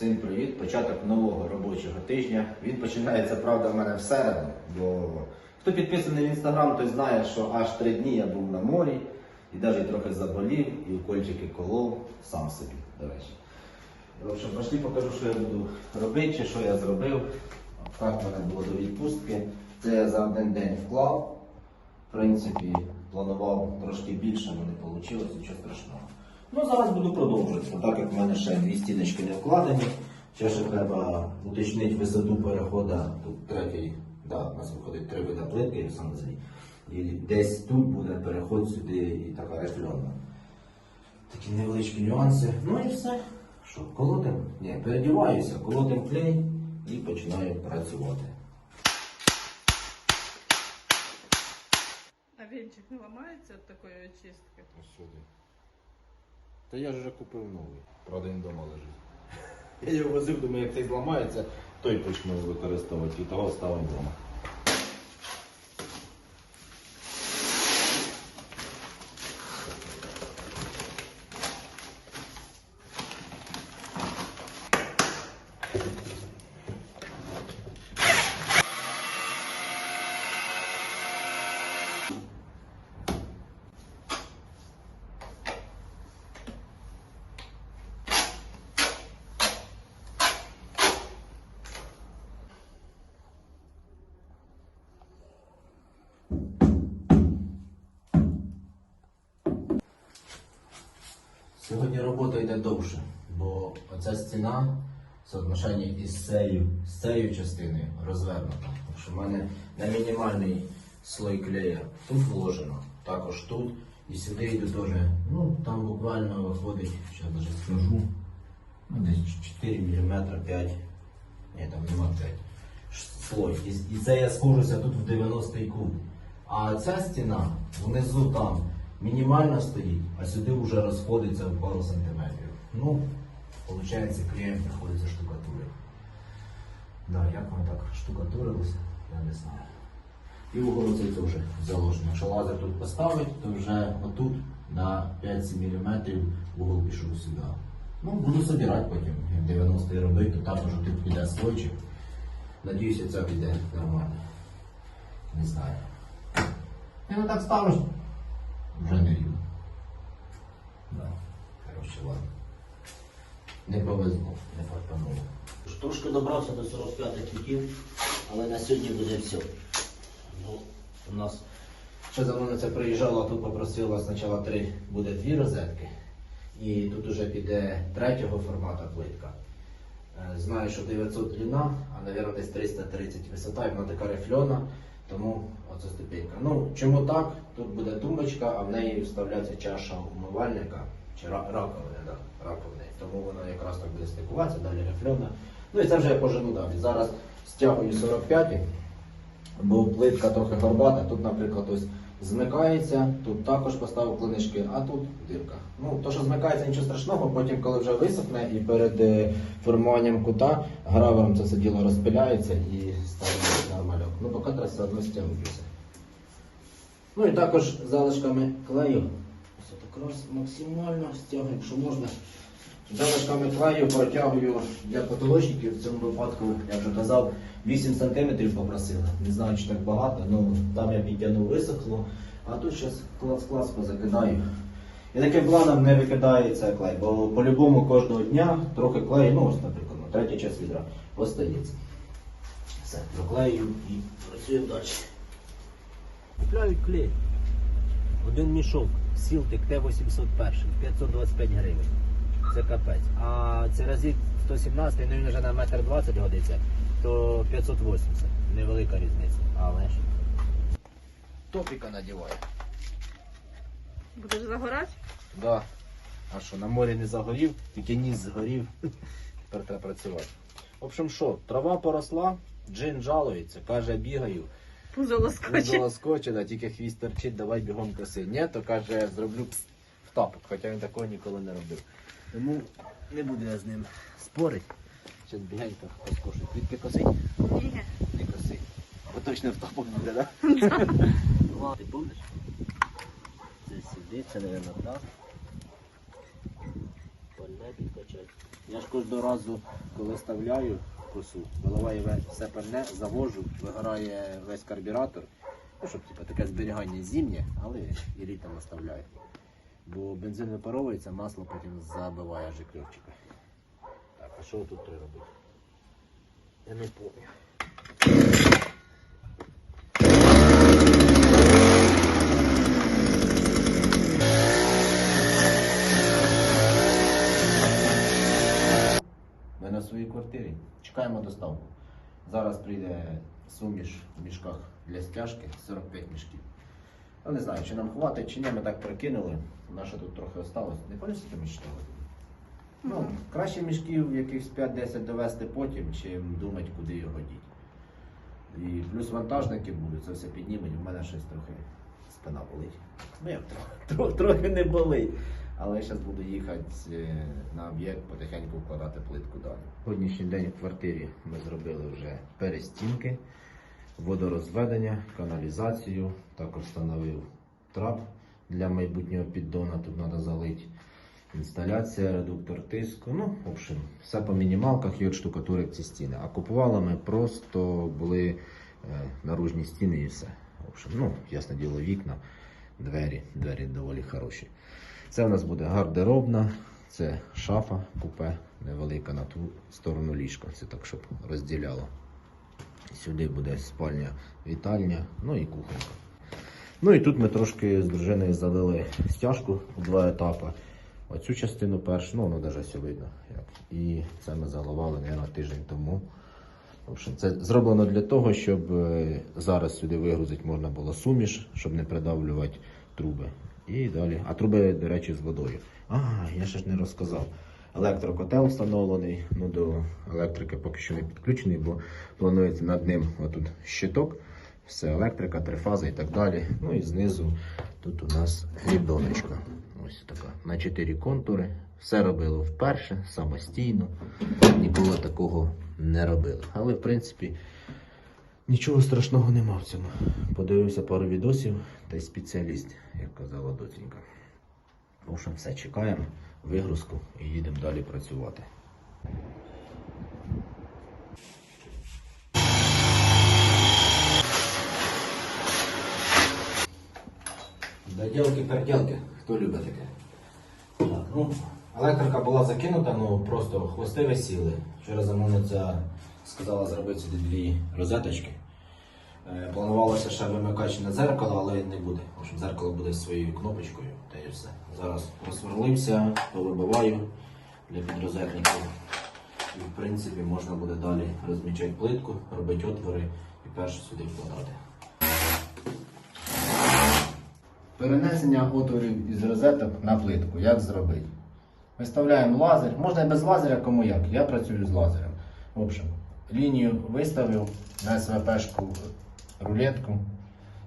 Всім привіт! Початок нового робочого тижня. Він починається, правда, в мене в середу, бо хто підписаний в інстаграм, той знає, що аж три дні я був на морі і навіть трохи заболів, і укольчики колов сам собі, до. В общем, пошли покажу, що я буду робити, чи що я зробив. Так в мене було до відпустки. Це я за один день вклав. В принципі, планував трошки більше, але не вийшло, нічого страшного. Ну, зараз буду продовжувати, так як в мене ще дві стіночки не вкладені. Ще ще треба уточнити висоту переходу. Тут третій, да, у нас виходить три вида плитки в санузлі. І десь тут буде переход сюди і така рифльонна. Такі невеличкі нюанси. Ну і все. Що, колотим? Ні, передіваюся, колотим клей і починаю працювати. А венчик не ламається від такої очистки? Сюди. Та я ж вже купив новий. Правда, він вдома лежить. Я його возив, думаю, як цей зламається, той почну використовувати і того ставимо вдома. Сьогодні робота йде довше, бо оця стіна в соотношенні із цією, з цією частиною розвернута. Так що в мене на мінімальний слой клея тут вложено, також тут. І сюди йду теж, ну там буквально виходить, зараз даже скажу, ну, десь 4 мм 5. Ні, там нема 5 слой. І, і це я схожуся тут в 90-й кут. А ця стіна внизу там мінімально стоїть, а сюди вже розходиться в пару сантиметрів. Ну, виходить, клієнт приходиться штукатурити. Да, як воно так штукатурилося, я не знаю. І угол цей теж заложено. Якщо лазер тут поставить, то вже отут на 5-7 мм угол пішов сюди. Ну, буду собирати потім, як 90-й робити, то також тут піде слойчик. Надіюся, це піде нормально. Не знаю. І ну так ставиш. Вже не рівно. Да. Коротше, ладно. Не повезло, не фартануло. Трошки добрався до 45 квітів, але на сьогодні буде все. Ну, у нас Ще за мною це приїжджало, тут попросила спочатку три, буде дві розетки. І тут уже піде третього формату плитка. Е, Знаю, що 900 длина, а мабуть десь 330 висота, і вона така рифльона, тому оце ступенька. Ну, чому так? Тут буде тумбочка, а в неї вставляється чаша умивальника чи раковини, да, раковини. Тому вона якраз так буде стикуватися, далі рифльона. Ну і це вже я пожену далі. Зараз стягую 45 бо плитка трохи горбата. Тут, наприклад, ось змикається, тут також поставив клинички, а тут дирка. Ну, то, що змикається, нічого страшного, потім, коли вже висохне і перед е, формуванням кута гравером це все діло розпиляється і ставиться нормальок. Ну, поки треба все одно стягнутися. Ну і також залишками клею. Раз максимально стягую, якщо можна. Залишками клею протягую для потолочників в цьому випадку, я вже казав, 8 см попросили. Не знаю, чи так багато, ну там я підтягнув висохло, а тут зараз клас-клас позакидаю. І таким планом не викидається клей, бо по-любому кожного дня трохи клею, ну ось, наприклад, на третій час відра остається. Все, проклею і працюємо далі. купляють клей. Один мішок, Сілтик Т-801, 525 гривень. Це капець. А церазит 117, ну він вже на метр 20 годиться, то 580. Невелика різниця. Але ж. Топіка надіваю. Будеш загорати? Да. А що, на морі не загорів, тільки ніс згорів. Тепер треба працювати. В общем, що, трава поросла, джин жалується, каже, бігаю. Пузо лоскоче. Пузо скочена, тільки хвіст торчить, давай бігом коси. Ні, то каже, зроблю пс, в тапок, хоча він такого ніколи не робив. Тому не буду я з ним спорити. Зараз бігенько розкошую. Квітки косить? Ні. Не косить. Бо точно в тапок буде, так? Ти будеш? Це сюди, це, мабуть, так. Пальне підкачати. Я ж кожного разу, коли ставляю косу, виливаю все пальне, завожу, вигорає весь карбюратор. Ну, щоб типу, таке зберігання зімнє, але і літом наставляю. Бо бензин випаровується, масло потім забиває жикльовчика. Так, а що тут треба робити? Я не пам'ятаю. Своїй квартирі. Чекаємо доставку. Зараз прийде суміш в мішках для стяжки 45 мішків. Ну, не знаю, чи нам хватить, чи ні, ми так прикинули. Наше тут трохи осталось. Не пам'ятаєш, скільки ми читали? Ну, краще мішків якихось 5-10 довести потім, чим думати, куди його діти. І плюс вантажники будуть, це все піднімуть. У мене щось трохи спина болить. Ну як трохи, трохи не болить. Але я зараз буду їхати е, на об'єкт, потихеньку вкладати плитку далі. Сьогоднішній день в квартирі ми зробили вже перестінки, водорозведення, каналізацію, також встановив трап для майбутнього піддона, тут треба залити. Інсталяція, редуктор тиску. Ну, в общем, все по мінімалках і от штукатурик ці стіни. А купували ми просто були е, наружні стіни і все. В общем, ну, ясне діло, вікна, двері, двері доволі хороші. Це у нас буде гардеробна, це шафа, купе невелика на ту сторону ліжка. Це так, щоб розділяло. Сюди буде спальня, вітальня, ну і кухонька. Ну і тут ми трошки з дружиною залили стяжку у два етапи. Оцю частину першу, ну воно навіть все видно. Як. І це ми заливали, мабуть, тиждень тому. Це зроблено для того, щоб е, зараз сюди вигрузити можна було суміш, щоб не придавлювати труби. І далі. А труби, до речі, з водою. А, я ще ж не розказав. Електрокотел встановлений. Ну, до електрики поки що не підключений, бо планується над ним отут щиток. Все, електрика, трифаза і так далі. Ну і знизу тут у нас грібдоночка. Ось така. На 4 контури. Все робили вперше, самостійно. Ніколи такого не робили. Але в принципі нічого страшного нема в цьому. Подивився пару відосів та й спеціаліст, як казала доцінька. В все, чекаємо вигрузку і їдемо далі працювати. Доделки, переделки, хто любить таке. Так, ну, електрика була закинута, ну просто хвости висіли. Вчора замовниця сказала зробити дві розеточки. Е, Планувалося ще вимикач на але не буде. В общем, дзеркало буде своєю кнопочкою, та й все. Зараз просверлився, повибиваю для підрозетників. І в принципі можна буде далі розмічати плитку, робити отвори і перше сюди вкладати. Перенесення отворів із розеток на плитку. Як зробити? Виставляємо лазер. Можна і без лазера, кому як. Я працюю з лазером. В общем, лінію виставив на СВПшку рулетку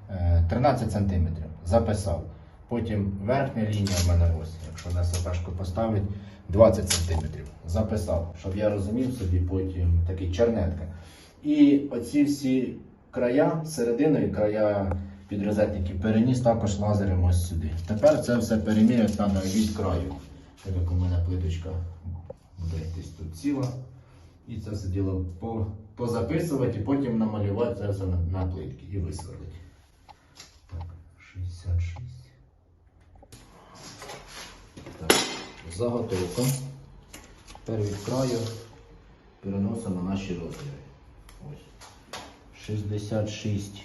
е, 13 см. Записав. Потім верхня лінія в мене ось, якщо на СВПшку поставити, 20 см. Записав, щоб я розумів собі потім такий чернетка. І оці всі края, середину і края підрозетників переніс також лазером ось сюди. Тепер це все переміряти треба від краю. Так як у мене плиточка буде десь тут ціла. І це все діло позаписувати і потім намалювати це все на, плитки і висверлити. Так, 66. Так, заготовка. Тепер від краю переносимо наші розміри. Ось. 66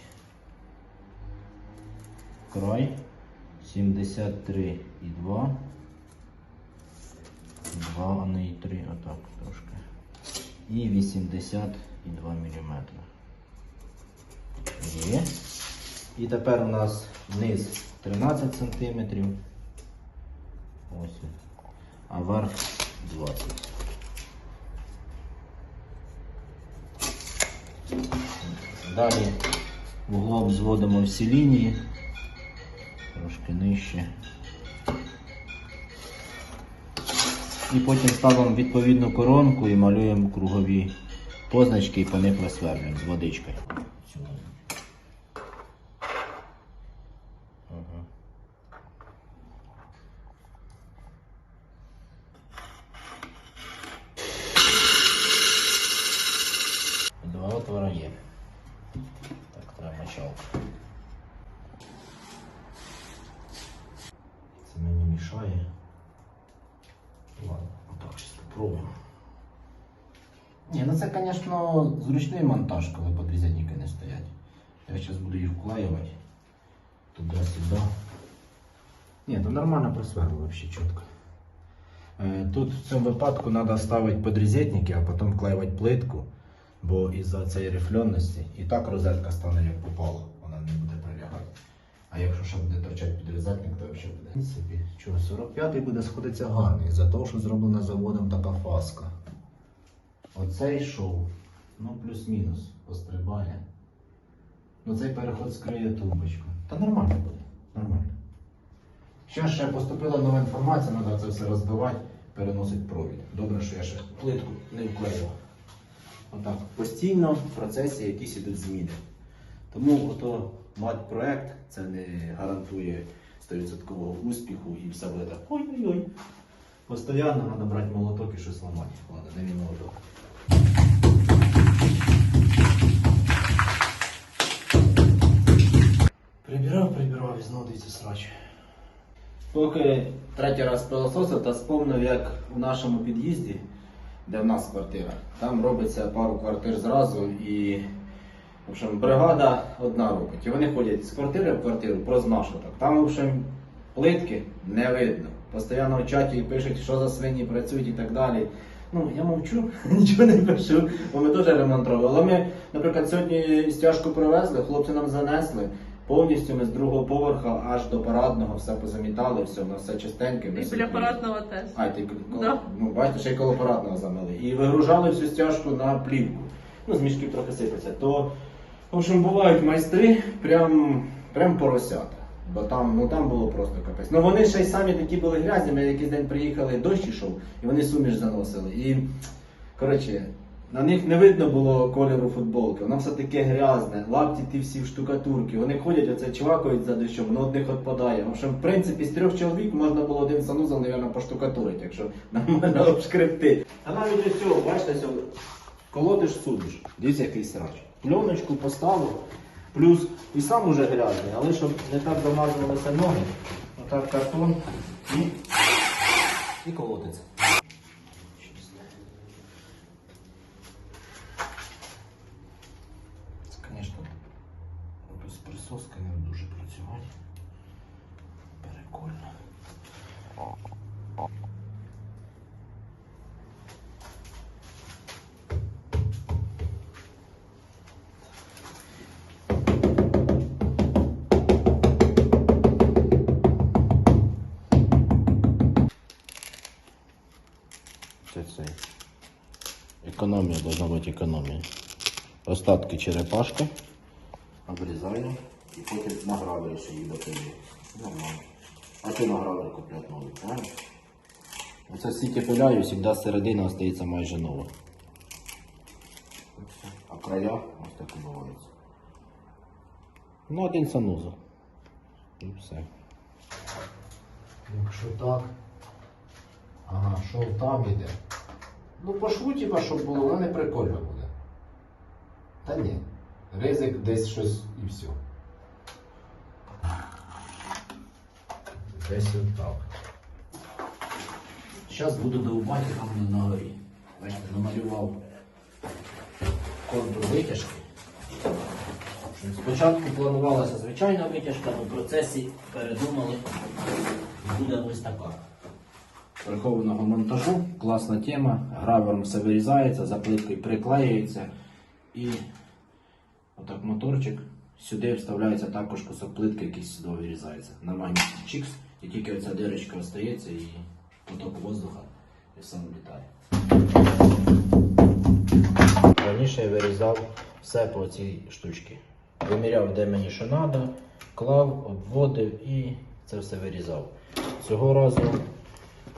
край, 73 і 2. 2, а не і 3, отак трошки. І 82 мм. Є. І тепер у нас низ 13 см. Ось. А верх 20. Далі вуглом зводимо всі лінії. Трошки нижче. І потім ставимо відповідну коронку і малюємо кругові позначки і по них висверлюємо з водичкою. Ага. Ні, ну це, звісно, зручний монтаж, коли подрізятники не стоять. Я зараз буду їх вклеювати. Туди-сюди. Ні, то нормально просверло взагалі чітко. Е, Тут в цьому випадку треба ставити подрізетники, а потім вклеювати плитку, бо із-за цієї рифленості і так розетка стане як попало, вона не буде прилягати. А якщо ще буде торчати підрізатник, то взагалі буде. Чого, 45-й буде сходитися гарний, за того, що зроблена заводом така фаска. Оцей шов, ну плюс-мінус, пострибає. Ну цей переход скриє тумбочку. Та нормально буде, нормально. Ще ще поступила нова інформація, треба це все розбивати, переносить провід. Добре, що я ще плитку не вклеїв. Отак. Постійно в процесі якісь ідуть зміни. Тому ото мати проект це не гарантує 100% успіху і все буде так. Ой-ой-ой. Постоянно треба брати молоток і щось ламати. Ладно, де мій молоток. Прибирав, прибирав і знову дивіться срач. Поки третій раз пилососив, та спомнив, як у нашому під'їзді, де в нас квартира, там робиться пару квартир зразу і в общем, бригада одна робить. І вони ходять з квартири в квартиру прознашу так. Там, в общем, плитки не видно. Постоянно в чаті пишуть, що за свині працюють і так далі. Ну, я мовчу, нічого не пишу, бо ми теж ремонтували. Але ми, наприклад, сьогодні стяжку привезли, хлопці нам занесли. Повністю ми з другого поверха аж до парадного все позамітали, все, у нас все чистеньке. І біля парадного теж. а, ти коло, Да. ну, бачите, ще й коло парадного замили. І вигружали всю стяжку на плівку. Ну, з мішків трохи сипеться. То, в общем, бувають майстри, прям, прям поросята. Бо там, ну, там було просто капець. Ну вони ще й самі такі були грязні, ми якийсь день приїхали, дощ ішов, і вони суміш заносили. І, коротше, на них не видно було кольору футболки, воно все таке грязне, лапті ті всі в штукатурки, вони ходять, оце чвакають за дощом, воно одних відпадає. В общем, в принципі, з трьох чоловік можна було один санузел, мабуть, поштукатурити, якщо нормально обшкребти. А навіть ось цього, бачите, колотиш судиш. Дивіться, який срач. Пленочку поставив, плюс і сам уже грязний, але щоб не так замазувалися ноги, отак картон і, і колотиться. Остатки черепашки. Обрізаю і потім на гравері ще їх допилю. Нормально. А що на гравері купляти новий, правильно? Оце стільки пиляю, завжди середина остається майже нова. А края ось так відбувається. Ну, один санузел. І все. Якщо так. Ага, шов там іде. Ну, по шву, типа, щоб було, воно не прикольно. Та ні. Ризик десь щось і все. Десь отак. Зараз буду довбати там на горі. Бачите, намалював контур витяжки. Спочатку планувалася звичайна витяжка, але в процесі передумали, буде ось така. Прихованого монтажу, класна тема, гравером все вирізається, за плиткою приклеюється і отак моторчик. Сюди вставляється також кусок плитки, який сюди вирізається. Нормальний чікс, і тільки оця дирочка остається і поток воздуха і все влітає. Раніше я вирізав все по цій штучці. Виміряв, де мені що треба, клав, обводив і це все вирізав. Цього разу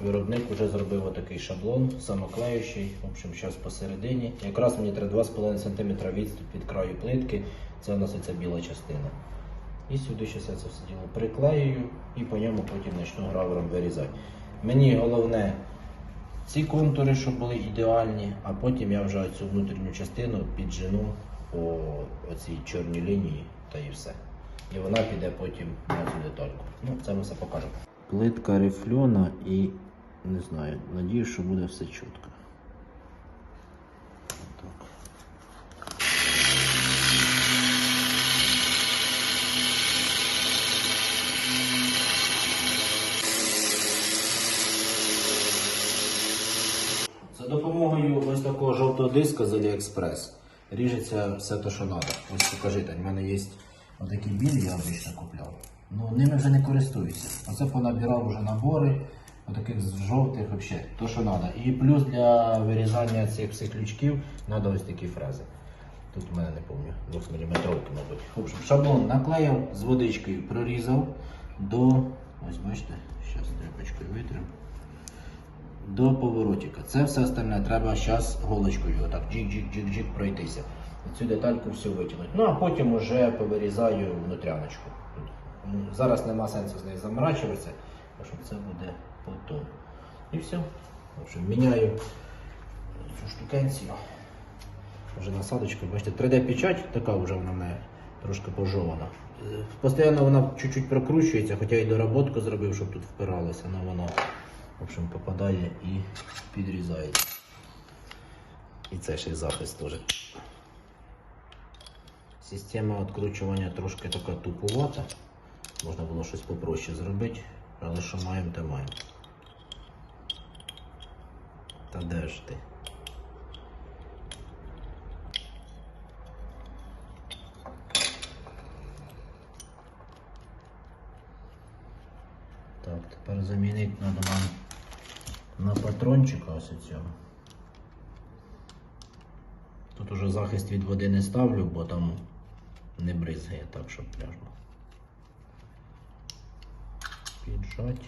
виробник вже зробив отакий шаблон, самоклеючий. В общем, зараз посередині. Якраз мені треба 2,5 см відступ від краю плитки. Це у нас оця біла частина. І сюди ще це все діло приклеюю і по ньому потім почну гравером вирізати. Мені головне ці контури, щоб були ідеальні, а потім я вже цю внутрішню частину піджену по оцій чорній лінії та і все. І вона піде потім на цю детальку. Ну, це ми все покажемо. Плитка рифльона і не знаю. Надію, що буде все чітко. За допомогою ось такого жовтого диска з Aliexpress ріжеться все те, що треба. Ось покажіть, Тань, в мене є отакі білі, я обично купляв. Ну, Ними вже не користуюся. Оце понабирав вже набори отаких з жовтих, взагалі, то, що треба. І плюс для вирізання цих всіх ключків треба ось такі фрези. Тут у мене не пам'ятаю, 2 мм, мабуть. В общем, шаблон наклеїв з водичкою, прорізав до. Ось бачите, зараз тряпочкою витрим. До поворотика. Це все остальне треба зараз голочкою отак джик-джик-джик-джик пройтися. Цю детальку всю витягнути. Ну а потім уже повирізаю внутряночку. Ну, Зараз нема сенсу з нею заморачуватися, тому що це буде потім. І все. В общем, міняю цю штукенцію. Вже насадочка, бачите, 3D-печать, така вже вона в трошки пожована. Постійно вона чуть-чуть прокручується, хоча й доработку зробив, щоб тут впиралося, але воно в общем, попадає і підрізається. І це ще й захист теж. Система відкручування трошки така туповата. Можна було щось попроще зробити, але що маємо, те маємо. Та де ж ти? Так, тепер замінити треба нам на патрончика ось цього. Тут уже захист від води не ставлю, бо там не бризгає так, щоб пляжно. Піджать.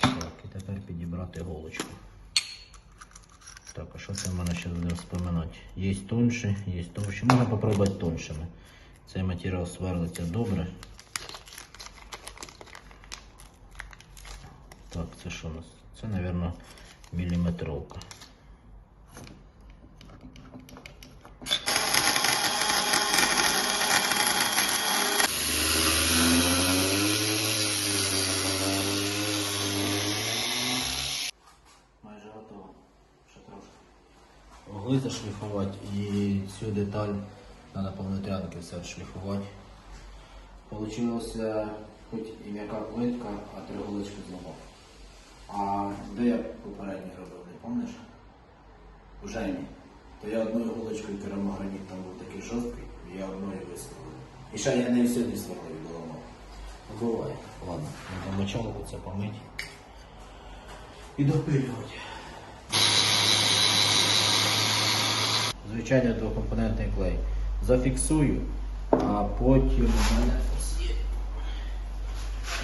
Так, і тепер підібрати голочку. Так, а що це в мене ще буде вспоминати? Є тонше, є товще. Можна попробувати тоншими. Цей матеріал сверлиться добре. Так, це що у нас? Це, мабуть, міліметровка. Майже готово. Ще трошки. Могли зашліфувати цю деталь треба по внутрянки все відшліфувати. Получилося хоч і м'яка плитка, а три голочки зламав. А де я попередньо робив, не пам'ятаєш? У Жені. То я одною голочкою керамограніт там був такий жорсткий, і я одною висверлив. І ще я не всюди і доламав. Буває. Ладно, мочалку це помити. І допилювати. Звичайний двокомпонентний клей. Зафіксую, а потім у мене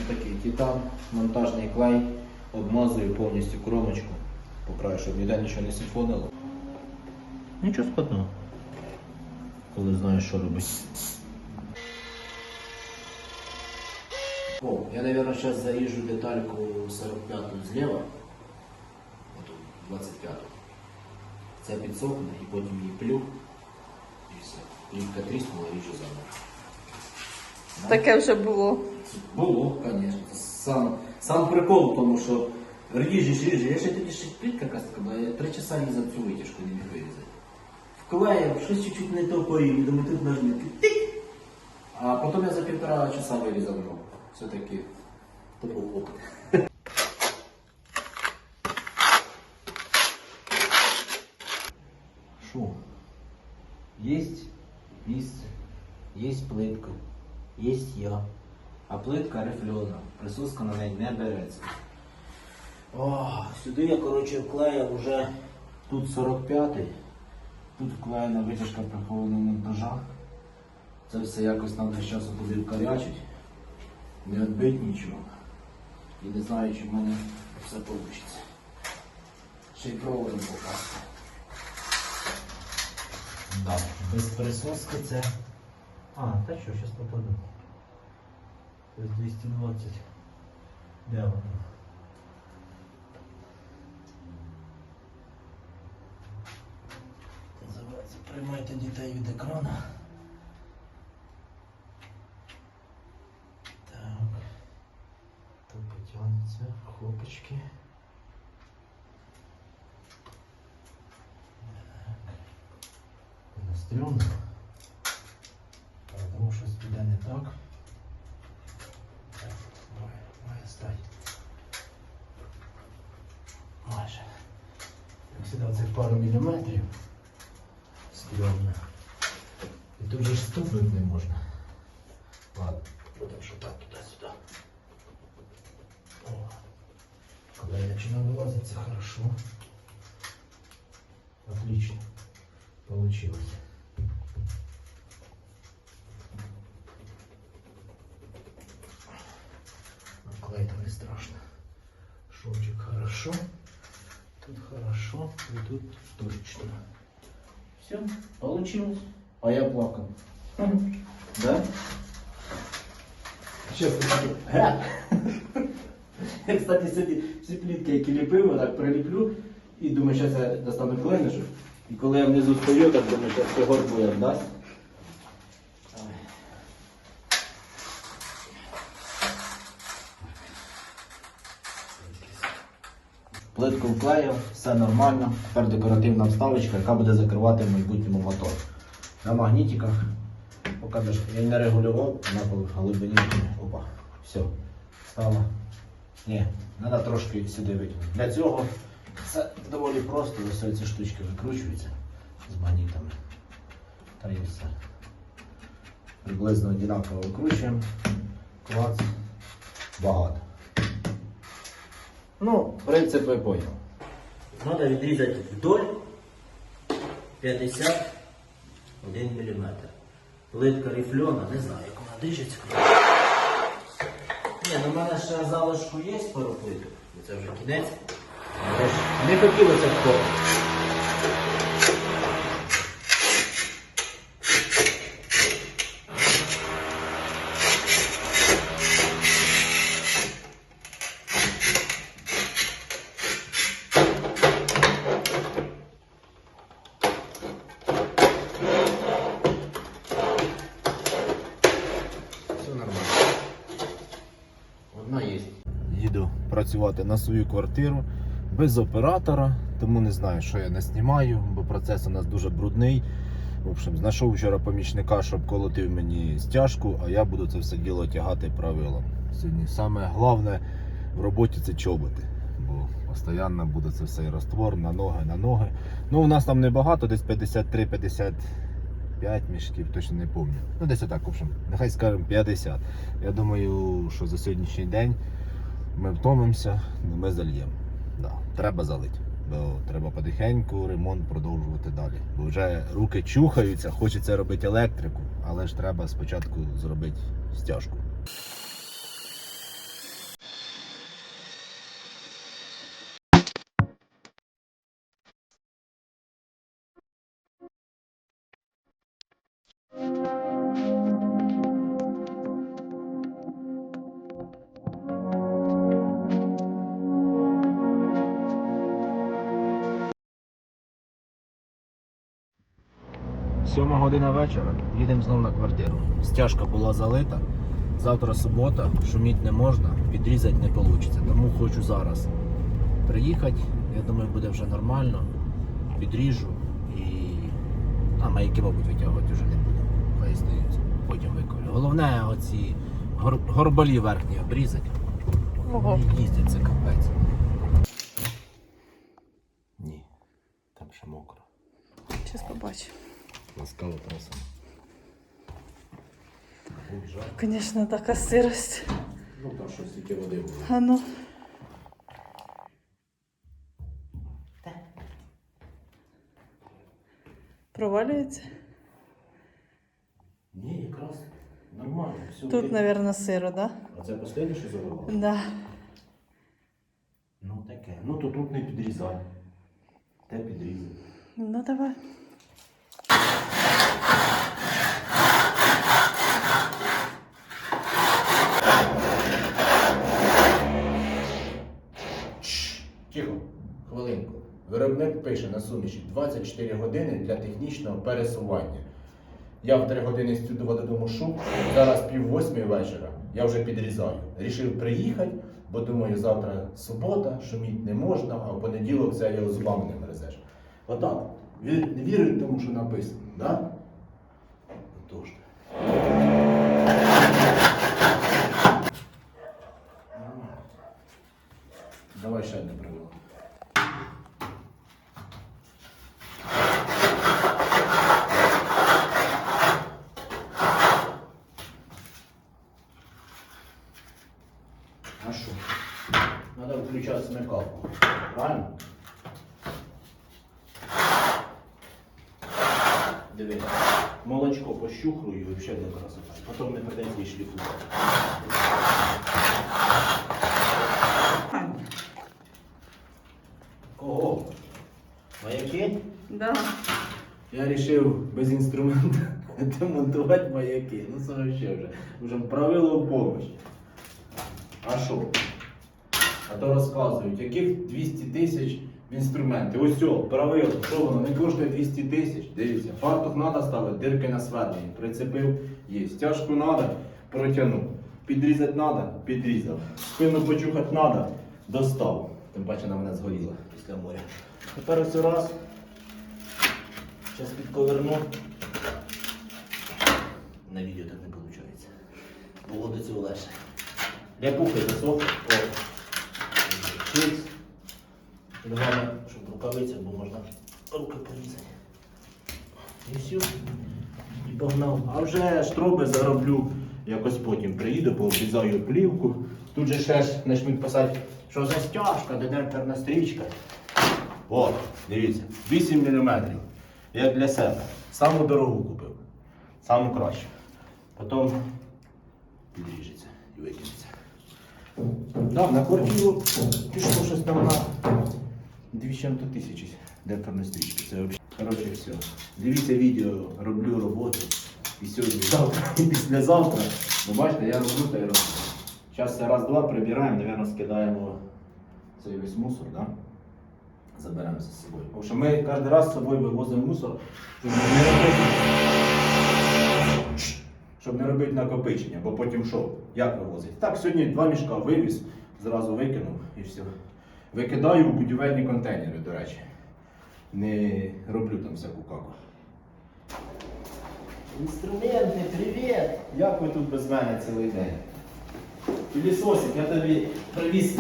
такий титан, монтажний клей, обмазую повністю кромочку по краю, щоб ніде нічого не сифонило. Нічого складного, коли знаєш, що робити. О, я, мабуть, зараз заріжу детальку 45-ту зліва, оту 25-ту. Це підсохне і потім її плюх. І все. Плівка тріснула і вже заново. Таке вже було. Було, звісно. Сам, сам прикол в тому, що ріжеш, ріжеш. Я ще тоді ще плітка така я три часа різав цю витяжку, не міг вирізати. Вклеїв, щось чуть-чуть не то порів, думаю, тут нажми. Тик! А потім я за півтора часа вирізав ногу. Все-таки то був опит. Що? Есть місце, есть плитка, есть я. А плитка рифльона. Присоска на неї не береться. О, сюди я, коротше, вклеїв уже тут 45-й. Тут вклеєна витяжка прихованого монтажа. Це все якось треба часу туди вкарячить. Не відбить нічого. І не знаю, чи в мене все вийде. Ще й проводом попасти. Да. Без присоски це. А, та що, зараз попаду. Ось 220. Де воно? Називається Приймайте дітей від екрана. Так. Тут потягнеться. Хлопочки. Так. Стрьомно. А Тому щось піде не так. Так, має, має стати. Сюди цих пару міліметрів. Стрьомно. І тут же ж стукнути не можна. Ладно, будемо що так туди-сюди. О. Коли я починаю вилазити, це хорошо. Отлично. Получилось. Клей там не страшно. Шовчик хорошо. Тут хорошо. И тут точно. Все, получилось. А я плакал. Да? Чесно Я, кстати, сьогодні всі плітки, які ліпив, я так приліплю і думаю, що я достану клейничок. І коли я внизу стою, так думаю, що це горбу як дасть. Плитку вклеїв, все нормально. Тепер декоративна вставочка, яка буде закривати в майбутньому мотор. На магнітиках, поки я не регулював, на глибині. Опа, все, стало. Ні, треба трошки сюди витягнути. Для цього це доволі просто, ось ці штучки викручуються з магнітами. Та і все. Приблизно однаково викручуємо. Клац. Багато. Ну, принцип ви поняли. Треба відрізати вдоль 51 мм. Плитка рифльона, не знаю, як вона дижиться. Ні, ну в мене ще залишку є пару плиток. Це вже кінець. Але ж Не хотілося такого. Нормально. Одна є. Їду працювати на свою квартиру без оператора, тому не знаю, що я не знімаю, бо процес у нас дуже брудний. В общем, знайшов вчора помічника, щоб колотив мені стяжку, а я буду це все діло тягати правилом. Сьогодні саме головне в роботі це чоботи. Бо постійно буде це все і раствор на ноги, на ноги. Ну, у нас там небагато, десь 53-55 мішків, точно не пам'ятаю. Ну, десь отак, в общем, нехай скажемо 50. Я думаю, що за сьогоднішній день ми втомимося, але ми зальємо. Да, треба залити. Бо треба потихеньку ремонт продовжувати далі. Бо вже руки чухаються, хочеться робити електрику, але ж треба спочатку зробити стяжку. Сьома година вечора, їдемо знову на квартиру. Стяжка була залита. Завтра субота, шуміти не можна, підрізати не вийде. Тому хочу зараз приїхати. Я думаю, буде вже нормально. Підріжу і. А маяки, мабуть, витягувати вже не здаються. Потім виколю. Головне оці гор... горбалі верхні обрізати. Ого. Вони Їздять, це капець. Ні, там ще мокро. Зараз побачу. Ласкаво просимо. Звісно, така сирость. Ну там щось тільки води було. А ну. Провалюється? Ні, якраз нормально. Все Тут, мабуть, сиро, да? А це останнє, що заливало? Да. Ну таке. Ну то тут не підрізай. Те підрізай. Ну давай. Тихо, хвилинку. Виробник пише на суміші 24 години для технічного пересування. Я в три години з цього додому шук, зараз пів восьмої вечора, я вже підрізаю. Рішив приїхати, бо думаю, завтра субота, шуміть не можна, а в понеділок це його зубами не мерзеш. Отак. Вір, вірить тому, що написано, да? Отож. Давай ще одне правило. Диви, молочко і взагалі буде красота. Потім не придеться її шліфувати. Кого? Маяки? Да. Я вирішив без інструменту демонтувати маяки. Ну це вообще вже. Вже правило в помощь. А що? А то розказують, яких 200 тисяч в інструменти. Ось все, правило, що воно не коштує 200 тисяч. Дивіться, фартух треба ставити, дирки на свердлені. Прицепив, є. Стяжку треба, протягнув. Підрізати треба, підрізав. Спину почухати треба, достав. Тим паче вона мене згоріла після моря. Тепер ось раз. Зараз підковерну. На відео так не виходить. Було до цього легше. Ляпухи засох. О. Чикс. Головне, щоб рукавиця, бо можна руки порізати. І все. І погнав. А вже штроби зароблю. Якось потім приїду, пообрізаю плівку. Тут же ще ж почнуть писати, що за стяжка, дедертерна стрічка. О, дивіться, 8 мм. Як для себе. Саму дорогу купив. Саму кращу. Потім підріжеться і викинеться. Да, на квартиру пішло щось там на 200 тисячі демпферної стрічки. Це взагалі. Коротше, все. Дивіться відео, роблю роботу. І сьогодні, завтра, і післязавтра. Ну бачите, я роблю та й роблю. Зараз раз-два прибираємо, мабуть, скидаємо цей весь мусор, да? заберемо з собою. Тому що ми кожен раз з собою вивозимо мусор, щоб не робити, щоб не робити накопичення, бо потім що? Як вивозити? Так, сьогодні два мішка вивіз, зразу викинув і все. Викидаю в будівельні контейнери, до речі. Не роблю там всяку каку. Інструменти, привіт! Як ви тут без мене цілий день? Пілісосик, я тобі привіз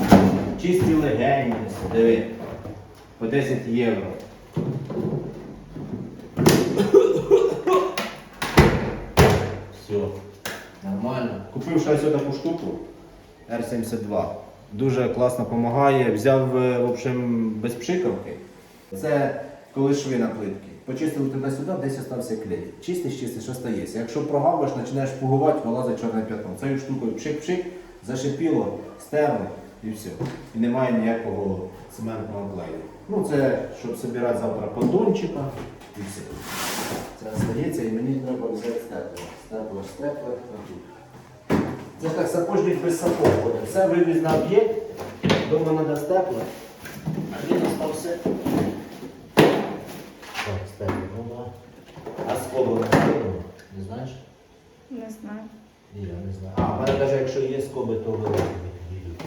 чисті легені, диви, по 10 євро. Все, нормально. Купив ще ось таку штуку R72. Дуже класно допомагає. Взяв е, в общем, без пшикавки. Це коли шви на плитки. Почистив туди-сюди, десь остався клей. Чистиш, чистиш, стається. Якщо прогавиш, починаєш пугувати, вилазить чорне п'ятно. Цією штукою пшик-пшик, зашипіло, стерло і все. І немає ніякого цементного клею. Ну це щоб збирати завтра поддончика і все. Це остається і мені треба взяти степлер. Степлер, степлер, отут. Це так сапожник без сапог ходить. Все вивіз на об'єкт, дома треба тепло. а він остався. Так, степлер, ну. А скобу не знаєш? Не знаю. Ні, я не знаю. А, в мене навіть якщо є скоби, то йдуть.